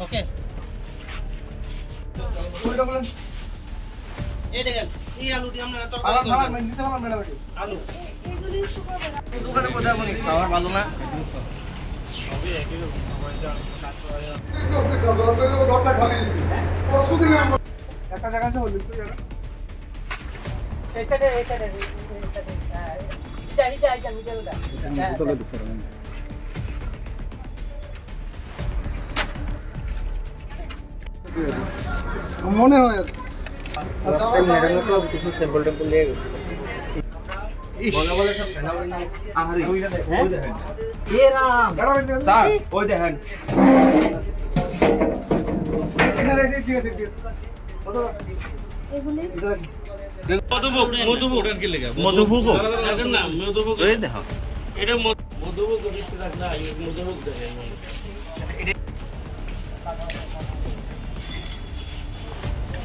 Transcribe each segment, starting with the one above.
ওকে এই দেখেন এই আলুটি আপনারা তরকারি আলু। দোকানে কোথায় বলি? খাবার ভালো না? একটা জায়গা হ্যাঁ হ্যাঁ। মনে হয় কিছু স্যাম্পল গেছে। ওই দেখেন কত মধুভোগ মধুভোগ। ওটার কি লেখা মধুভোগ না মধুভোগ। এই দেখো। এটা মধুভোগ মধুভোগ দেখেন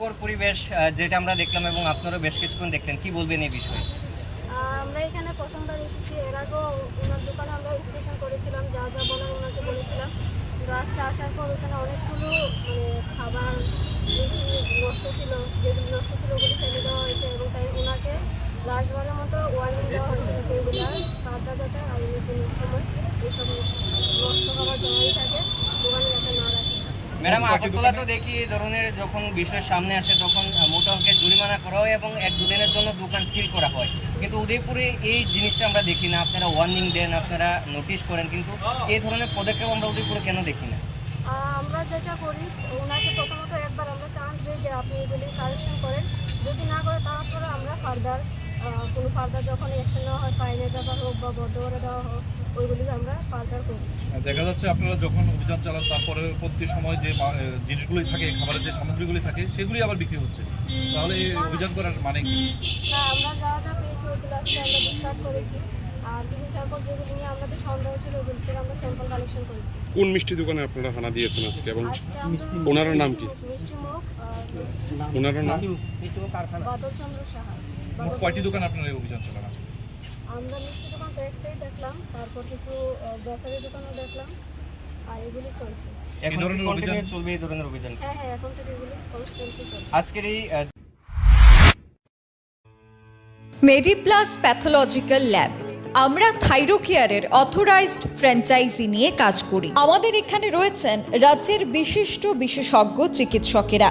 পরিবেশ যেটা আমরা দেখলাম এবং আপনারাও বেশ কিছুক্ষণ দেখলেন কি বলবেন এই বিষয়ে? আমরা এখানে প্রথমবার এসেছি। এর আগেও ওনার দোকানে আমরা ইনস্পেকশন করেছিলাম যা যা বলার ওনাকে বলেছিলাম। আজকে আসার পর ওখানে অনেকগুলো মানে খাবার মিষ্টি নষ্ট ছিল যেগুলো নষ্ট ছিল ওগুলো ফেলে দেওয়া হয়েছে এবং তাই ওনাকে লাস্টবারের মতো ওয়ার্নিং দেওয়া হয়েছিল যে এগুলো আর খাদ্যা যাতে আগামী কোনো সময় এইসব নষ্ট খাবার জমাই থাকে দোকানে যাতে না রাখে ম্যাডাম আগরতলা তো দেখি এই ধরনের যখন বিষয় সামনে আসে তখন মোটা অঙ্কের জরিমানা করা হয় এবং এক দুদিনের জন্য দোকান সিল করা হয়। কিন্তু উদয়পুরে এই জিনিসটা আমরা দেখি না। আপনারা ওয়ার্নিং দেন আপনারা নোটিশ করেন কিন্তু এই ধরনের পদক্ষেপ আমরা উদয়পুরে কেন দেখি না? আমরা যেটা করি ওনাকে প্রথমত একবার আমরা চান্স দিই যে আপনি এগুলি কারেকশন করেন। যদি না করে তারপরে আমরা ফার্দার কোনো ফার্দার যখন অ্যাকশন নেওয়া হয় ফাইনের ব্যাপার হোক বা বদ্ধ করে দেওয়া হোক ওইগুলি আমরা ফার্দার করি। দেখা যাচ্ছে আপনারা যখন অভিযান চালান তার পরবর্তী সময় যে জিনিসগুলি থাকে খাবারের যে সামগ্রীগুলি থাকে সেগুলি আবার বিক্রি হচ্ছে। তাহলে অভিযান করার মানে কি? না আমরা যা যা পেয়েছি ওইগুলো আজকে আমরা ডিসকার্ড করেছি। আর কিছু স্যাম্পল যেগুলি নিয়ে আমাদের সন্দেহ ছিল ওগুলি থেকে আমরা স্যাম্পল কালেকশন করেছি। কোন মিষ্টি দোকানে আপনারা হানা দিয়েছেন আজকে? এবং ওনার নাম কি? মিষ্টি মুখ ওনার নাম? বাদল চন্দ্র সাহা মোট বাদল কয়টি দোকানে আপনারা এই অভিযান চালান? আমরা মিষ্টি দোকান তো একটাই দেখলাম তারপর কিছু গ্রসারি দোকানও দেখলাম আর এগুলি চলছে। এখন ধরনের অভিযান? চলবে এই ধরনের অভিযান? হ্যাঁ হ্যাঁ এখন থেকে এগুলি চলছে। আজকের এই মেডিপ্লাস প্যাথোলজিক্যাল ল্যাব আমরা থাইরোকেয়ারের অথরাইজড ফ্র্যাঞ্চাইজি নিয়ে কাজ করি। আমাদের এখানে রয়েছেন রাজ্যের বিশিষ্ট বিশেষজ্ঞ চিকিৎসকেরা।